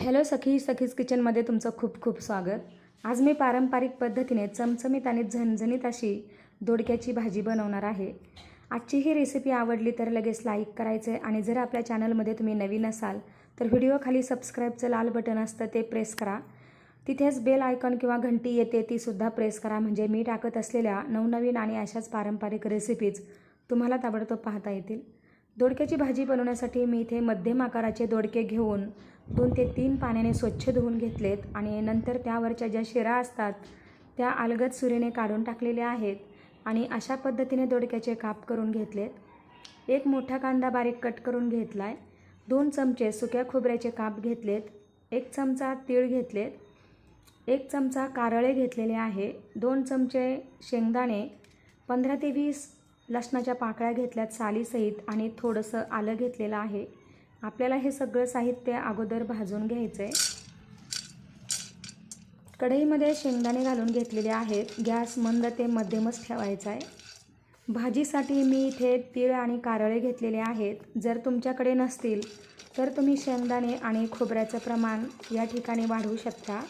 Hello सखी सखीज किचनमध्ये तुमचं खूप खूप स्वागत. आज मी पारंपरिक पद्धतीने चमचमीत आणि झणझणीत अशी दोडक्याची भाजी बनवणार आहे. आजची ही रेसिपी आवडली तर लगेच लाईक करायचं आहे आणि जर आपल्या चॅनलमध्ये तुम्ही नवीन असाल तर व्हिडिओखाली सबस्क्राईबचं लाल बटन असतं ते प्रेस करा. तिथेच बेल आयकॉन किंवा घंटी येते तीसुद्धा प्रेस करा. म्हणजे मी टाकत असलेल्या नवनवीन आणि अशाच पारंपरिक रेसिपीज तुम्हाला ताबडतोब पाहता येतील. दोडक्याची भाजी बनवण्यासाठी मी इथे मध्यम आकाराचे दोडके घेऊन दोन ते तीन पाण्याने स्वच्छ धुवून घेतलेत आणि नंतर त्यावरच्या ज्या शिरा असतात त्या अलगद सुरीने काढून टाकलेल्या आहेत आणि अशा पद्धतीने दोडक्याचे काप करून घेतलेत. एक मोठा कांदा बारीक कट करून घेतला आहे दोन चमचे सुक्या खोबऱ्याचे काप घेतलेत. एक चमचा तीळ घेतलेत. एक चमचा कारळे घेतलेले आहे. दोन चमचे शेंगदाणे. पंधरा ते वीस लसणाच्या पाकळ्या घेतल्यात सालीसहित आणि थोडंसं आलं घेतलेलं आहे. आपल्याला हे सगळं साहित्य अगोदर भाजून घ्यायचं आहे कढईमध्ये शेंगदाणे घालून घेतलेले आहेत. गॅस मंद ते मध्यमच ठेवायचा आहे भाजीसाठी मी इथे तीळ आणि कारळे घेतलेले आहेत. जर तुमच्याकडे नसतील तर तुम्ही शेंगदाणे आणि खोबऱ्याचं प्रमाण या ठिकाणी वाढवू शकता.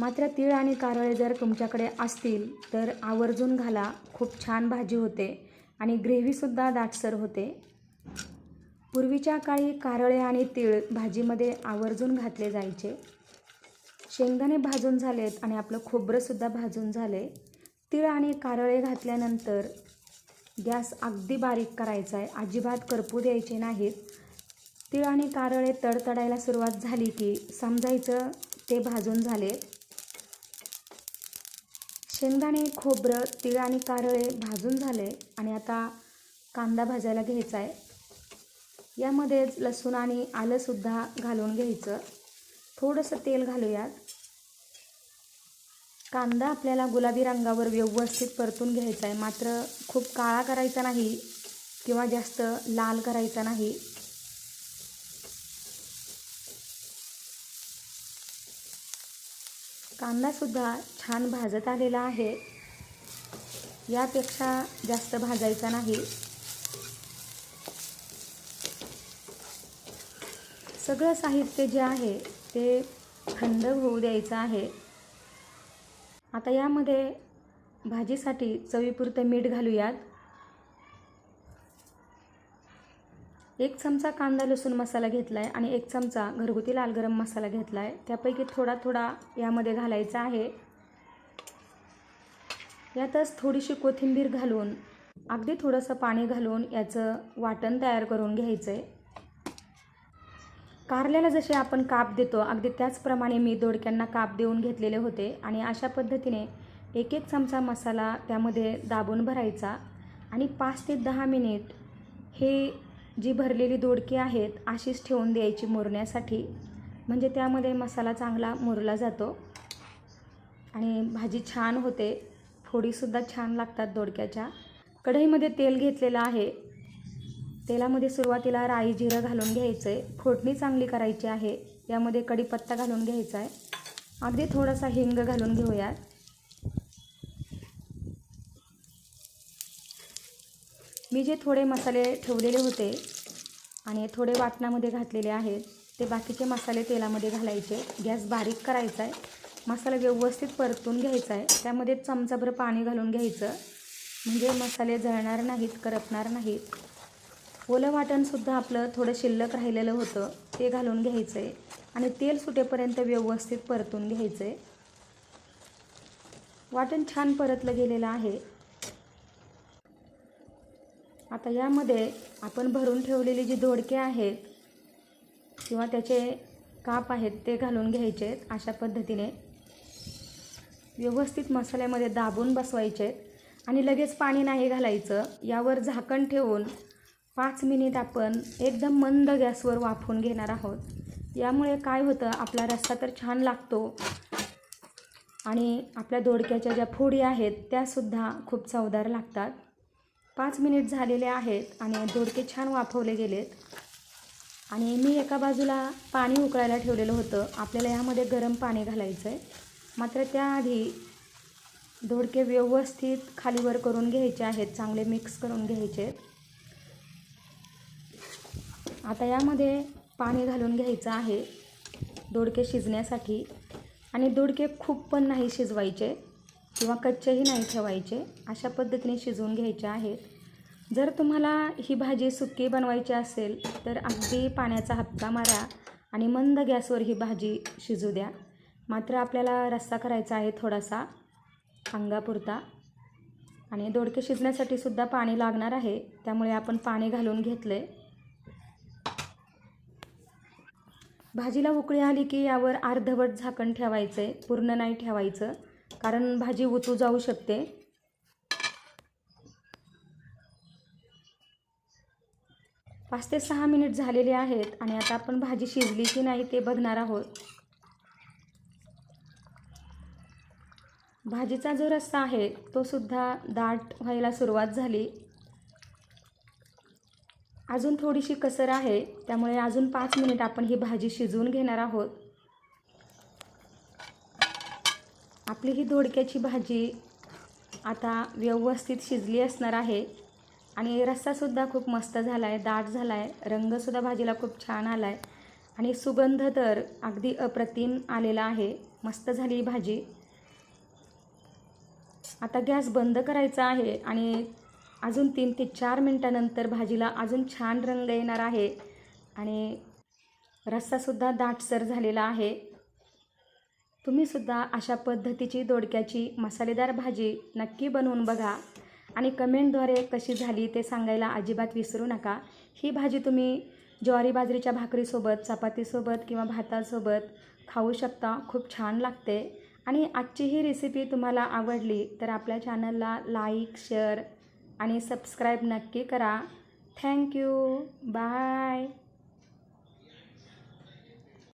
मात्र तीळ आणि कारळे जर तुमच्याकडे असतील तर आवर्जून घाला. खूप छान भाजी होते आणि ग्रेव्हीसुद्धा दाटसर होते. पूर्वीच्या काळी कारळे आणि तीळ भाजीमध्ये आवर्जून घातले जायचे. शेंगदाणे भाजून झालेत आणि आपलं खोबरंसुद्धा भाजून झाले. तीळ आणि कारळे घातल्यानंतर गॅस अगदी बारीक करायचा आहे अजिबात करपू द्यायचे नाहीत. तीळ आणि कारळे तडतडायला सुरुवात झाली की समजायचं ते भाजून झाले. शेंगदाणे खोबरं तीळ आणि कारळे भाजून झाले आणि आता कांदा भाजायला घ्यायचा आहे. यामध्येच लसूण आणि आलंसुद्धा घालून घ्यायचं. थोडंसं तेल घालूयात. कांदा आपल्याला गुलाबी रंगावर व्यवस्थित परतून घ्यायचा आहे. मात्र खूप काळा करायचा नाही किंवा जास्त लाल करायचा नाही. कांदासुद्धा छान भाजत आलेला आहे. यापेक्षा जास्त भाजायचा नाही. सगळं साहित्य जे आहे ते थंड होऊ द्यायचं आहे. आता यामध्ये भाजीसाठी चवीपुरतं मीठ घालूयात. एक चमचा कांदा लसूण मसाला घेतला आहे आणि एक चमचा घरगुती लाल गरम मसाला घेतला आहे त्यापैकी थोडा थोडा यामध्ये घालायचा आहे. यातच थोडीशी कोथिंबीर घालून अगदी थोडंसं पाणी घालून याचं वाटण तयार करून घ्यायचं आहे कारल्याला जसे आपण काप देतो अगदी त्याचप्रमाणे मी दोडक्यांना काप देऊन घेतलेले होते आणि अशा पद्धतीने एक एक चमचा मसाला त्यामध्ये दाबून भरायचा आणि पाच ते दहा मिनिट हे जी भरलेली दोडकी आहेत अशीच ठेवून द्यायची मुरण्यासाठी. म्हणजे त्यामध्ये मसाला चांगला मुरला जातो. आणि भाजी छान होते. फोडीसुद्धा छान लागतात दोडक्याच्या. कढईमध्ये तेल घेतलेलं आहे. तेलामध्ये सुरुवातीला राई जिरं घालून घ्यायचं आहे फोडणी चांगली करायची आहे. यामध्ये कढीपत्ता घालून घ्यायचा आहे अगदी थोडासा हिंग घालून घेऊयात. मी जे थोडे मसाले ठेवलेले होते आणि थोडे वाटणामध्ये घातलेले आहेत ते बाकीचे मसाले तेलामध्ये घालायचे. गॅस बारीक करायचा आहे. मसाला व्यवस्थित परतून घ्यायचा आहे. त्यामध्ये चमचाभर पाणी घालून घ्यायचं. म्हणजे मसाले जळणार नाहीत करपणार नाहीत. ओलं वाटणसुद्धा आपलं थोडं शिल्लक राहिलेलं होतं ते घालून घ्यायचं आहे आणि तेल सुटेपर्यंत व्यवस्थित परतून घ्यायचं आहे वाटण छान परतलं गेलेलं आहे. आता यामध्ये आपण भरून ठेवलेली जी दोडके आहेत किंवा त्याचे काप आहेत ते घालून घ्यायचे अशा पद्धतीने. व्यवस्थित मसाल्यामध्ये दाबून बसवायचे आणि लगेच पाणी नाही घालायचं. यावर झाकण ठेवून पाच मिनिट आपण एकदम मंद गॅसवर वाफवून घेणार आहोत. यामुळे काय होतं आपला रस्सा तर छान लागतो आणि आपल्या दोडक्याच्या ज्या फोडी आहेत त्यासुद्धा खूप चवदार लागतात. पाच मिनिट झालेले आहेत आणि दोडके छान वाफवले गेलेत. आणि मी एका बाजूला पाणी उकळायला ठेवलेलं होतं. आपल्याला यामध्ये गरम पाणी घालायचं आहे मात्र त्याआधी दोडके व्यवस्थित खालीवर करून घ्यायचे आहेत. चांगले मिक्स करून घ्यायचे आता यामध्ये पाणी घालून घ्यायचं आहे. दोडके शिजण्यासाठी. आणि दोडके खूप पण नाही शिजवायचे. किंवा कच्चेही नाही ठेवायचे अशा पद्धतीने शिजवून घ्यायचे आहेत. जर तुम्हाला ही भाजी सुकी बनवायची असेल तर अगदी पाण्याचा हप्ता मारा आणि मंद गॅसवर ही भाजी शिजू द्या. मात्र आपल्याला रस्सा करायचा आहे थोडासा अंगापुरता. आणि दोडके शिजण्यासाठी सुद्धा पाणी लागणार आहे त्यामुळे आपण पाणी घालून घेतले. भाजीला उकळी आली की यावर अर्धवट झाकण ठेवायचं आहे पूर्ण नाही ठेवायचं. कारण भाजी उतू जाऊ शकते. पाच ते सहा मिनिट झालेले आहेत आणि आता आपण भाजी शिजली की नाही ते बघणार आहोत. भाजीचा जो रस्सा आहे तो सुद्धा दाट व्हायला सुरुवात झाली. अजून थोडीशी कसर आहे त्यामुळे अजून पाच मिनिट आपण ही भाजी शिजवून घेणार आहोत. आपली ही दोडक्याची भाजी आता व्यवस्थित शिजली असणार आहे. आणि रस्सासुद्धा खूप मस्त झाला आहे दाट झाला आहे रंगसुद्धा भाजीला खूप छान आला आहे आणि सुगंध तर अगदी अप्रतिम आलेला आहे. मस्त झाली ही भाजी. आता गॅस बंद करायचा आहे आणि अजून तीन ते चार मिनटानंतर भाजीला अजून छान रंग येणार आहे. आणि रस्सासुद्धा दाटसर झालेला आहे. तुम्हीसुद्धा अशा पद्धतीची दोडक्याची मसालेदार भाजी नक्की बनवून बघा. आणि कमेंटद्वारे कशी झाली ते सांगायला अजिबात विसरू नका. ही भाजी तुम्ही ज्वारी बाजरीच्या भाकरीसोबत चपातीसोबत किंवा भातासोबत खाऊ शकता. खूप छान लागते. आणि आजची ही रेसिपी तुम्हाला आवडली तर आपल्या चॅनलला लाईक शेअर आणि सबस्क्राईब नक्की करा. Thank you bye